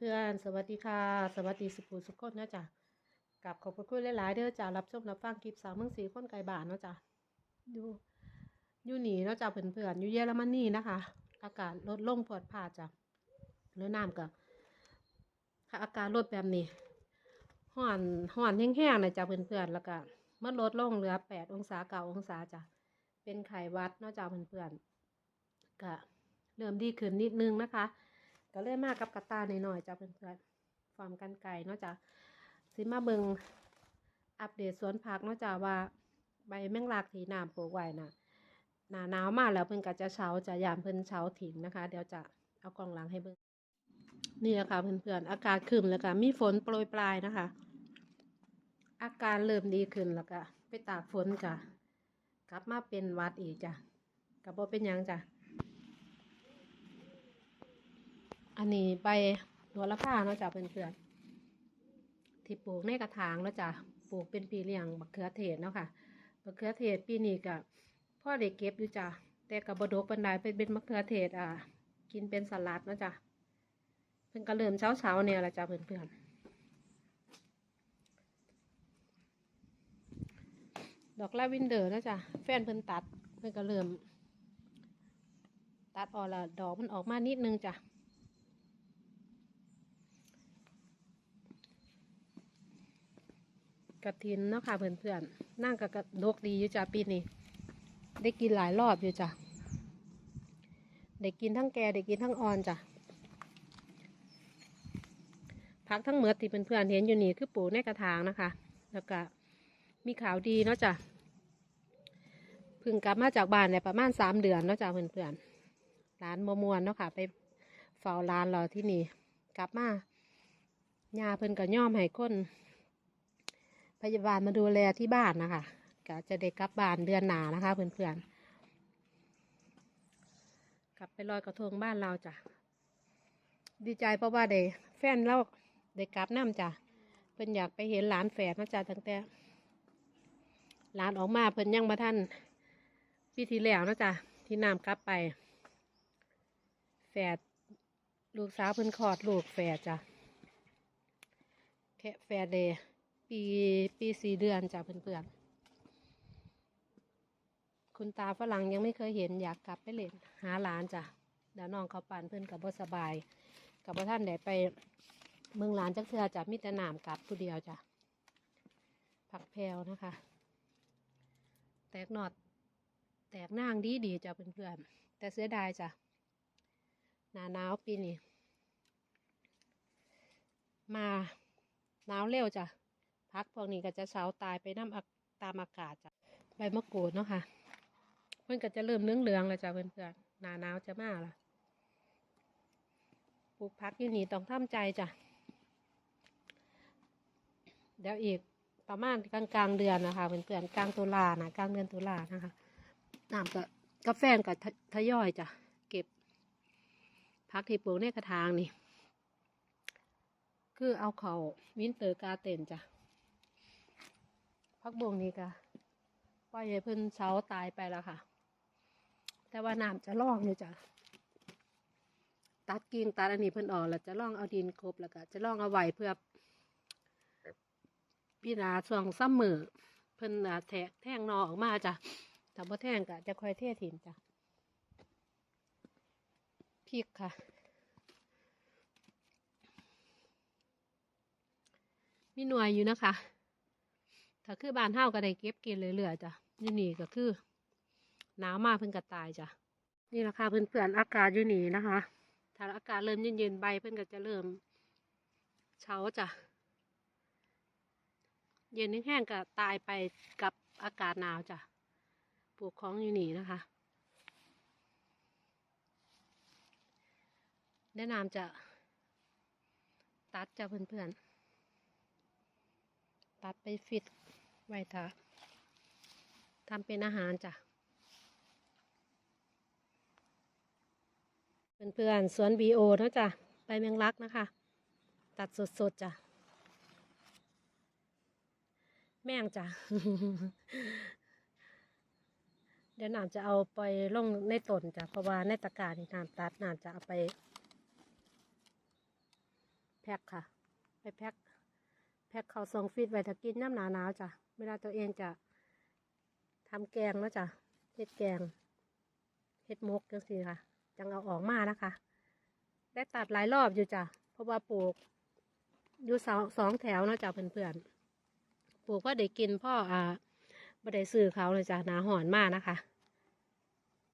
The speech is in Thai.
เพื่อนๆ สวัสดีค่ะ สวัสดีสุภูสุขคนนะจ๊ะกับขอบคุณหลายๆเด้อจ้ารับชมรับฟังคลิปสาวเมืองสีคนไกลบ้านเนาะจ้ะอยู่อยู่หนีเนาะจ้ะเพื่อนๆอยู่เยอรมนีนะคะ อากาศลดลงพอดผ่าจ้ะแล้วน้ำก็ค่ะอากาศลดแบบนี้ห่อนห่อนแห้งๆนะจ้ะเพื่อนๆแล้วก็เมื่อลดลงเหลือแปดองศาเก้าองศาจ้ะเป็นไข้วัดเนาะจ้ะเพื่อนๆก็เริ่มดีขึ้นนิดนึงนะคะ ก็เลยมากับกระตาหน่อยๆจ้ะเพื่อนๆฟาร์มกันไก่เนาะจ้ะสิมาเบิงอัปเดตสวนผักเนาะจ้ะว่าใบแมงลักทีน้ำปลูกไว้น่ะหนาหนาวมากแล้วเพิ่นก็จะเฉาจะยามเพิ่นเฉาถิ่งนะคะ เดี๋ยวจะเอากล่องหลังให้เบิ่งนี่แหละคะเพื่อนๆอากาศครึมแล้วก็มีฝนโปรยปลายนะคะ อาการเริ่มดีขึ้นแล้วก็ไปตากฝนจ้ะกลับมาเป็นวัดอีกจ้ะกับโบเป็นยังจ้ะ อันนี้ใบหัวละพาเนาะจ้ะเพื่อนๆที่ปลูกในกระถางเนาะจ้ะปลูกเป็นปีเลี้ยงบักเขือเทศเนาะค่ะบักเขือเทศปีนี้ก็พ่อได้เก็บอยู่จ้ะแต่กับบดกปันไดเป็นเป็นมะเขือเทศอะกินเป็นสลัดเนาะจ้ะเพิ่นก็เริ่มเช้าเช้าเนี่ยละจ้ะเพื่อนๆดอกลาวินเดอร์เนาะจ้ะแฟนเพิ่นตัดเพิ่นก็เริ่มตัดออกละดอกมันออกมานิดนึงจ้ะ กระถินเนาะค่ะเพื่อนๆนั่งกับกระดกดีอยู่จ้ะปีนี้ได้กินหลายรอบอยู่จ้ะได้กินทั้งแกได้กินทั้งอ่อนจ้ะพักทั้งเมือที่เพื่อนๆเห็นอยู่นี่คือปลูกในกระถางนะคะ แล้วก็มีข่าวดีเนาะจ้ะพึ่งกลับมาจากบ้านในประมาณสามเดือนเนาะจ้ะเพื่อนๆร้านมมวนเนาะค่ะ ไปเฝ้าร้านรอที่นี่ กลับมายาเพิ่นก็ย่อมให้คน พยาบาลมาดูแลที่บ้านนะคะก็จะได้กลับบ้านเดือนหนานะคะ เพื่อนๆ กลับไปลอยกระทงบ้านเราจ้ะ ดีใจเพราะว่าได้แฟนเราได้กลับน้ำจ้ะ เพิ่นอยากไปเห็นหลานแฝดนะจ้ะตั้งแต่หลานออกมาเพิ่นยังมาท่านปีที่แล้วนะจ้ะที่น้ำกลับไป แฝดลูกสาวเพิ่นคลอดลูกแฝดจ้ะแค่แฝดเดย ปีปีสี่เดือนจ้ะเพื่อนๆ คุณตาฝรั่งยังไม่เคยเห็นอยากกลับไปเล่นหาหลานจ้ะเดี๋ยวน้องเขาปั่นเพื่อนกับบ่สบาย กับพ่ท่านได้ไปเมืองหลานจักเทือจ้ะมิตรนามกลับผู้เดียวจ้ะผักแพรวนะคะ แตกหนอดแตกนางดีดีจ้ะเพื่อนๆ แต่เสียดายจ้ะหนาหนาวปีนี้มาหนาวเร็วจ้ะ พักพวกนี้ก็จะเช้าตายไปน้ำอักตามอากาศจ้ะใบมะกรูดเนาะค่ะเพื่อนก็จะเริ่มเลื้องเหลืองแล้วจ้ะเพื่อนๆหนาหนาวจะมาละปลูกพักอยู่นี่ต้องทำใจจ้ะเดี๋ยวอีกประมาณกลางกลางเดือนนะคะเพื่อนๆกลางตุลานะกลางเดือนตุลานะคะน้ำก็กาแฟกับทยอยจ้ะเก็บพักที่ปลูกในกระถางนี่ คือเอาเขาวินเตอร์กาเต็นจ้ะ พักบงนี้ก็ปล่อยให้เพิ่นเช้าตายไปแล้วค่ะ แต่ว่าน้ำจะล่องอยู่จ้ะตัดกิ่งตัดอันนี้เพิ่นออกแล้วจะล่องเอาดินครบแล้วก็จะล่องเอาไว้เพื่อพี่นาช่วงซ้ำมือเพิ่นแทะแท่งนอออกมาจ้ะถ้าบ่แท่งก็จะคอยเทถิ่มจ้ะพริกค่ะ มีหน่วยอยู่นะคะ ถ้าคือบ้านเฮาก็ได้เก็บกินเรื่อยๆจ้ะนี่นี่ก็คือหนาวมากเพิ่นก็ตายจ้ะนี่แหละค่ะเพื่อนๆอากาศอยู่นี่นะคะ ถ้าอากาศเริ่มเย็นๆใบเพิ่นก็จะเริ่มเฉาจ้ะเย็นแห้งๆก็ตายไปกับอากาศหนาวจ้ะปลูกของอยู่นี่นะคะ แนะนำจะตัดจ้ะเพื่อนๆ ตัดไปฟิตไว้ถ้าทำเป็นอาหารจ้ะ เพื่อนๆสวนบีโอเนาะจ้ะใบแมงลักนะคะ ตัดสดๆจ้ะ แม่งจ้ะ เดี๋ยวน้ำจะเอาไปลงในต้นจ้ะ เพราะว่าในตะกร้านี่น้ำตัดน้ำจะเอาไป แพ็คค่ะ ไปแพ็ค พ็คเขาวซองฟีดไว้ถ้ากินน้ำหนาหนาวจ้ะเวลาตัวเองจะทำแกงแล้วจ้ะเฮ็ดแกงเฮ็ดมกจังซี่ค่ะ จังเอาออกมานะคะ ได้ตัดหลายรอบอยู่จ้ะเพราะว่าปลูก อยู่สองสองแถวนะจ้ะเพื่อนๆปลูกว่าได้กินพ่ออ่าบ่ได้ซื้อเขาเลยจ้ะหนาหอนมากนะคะ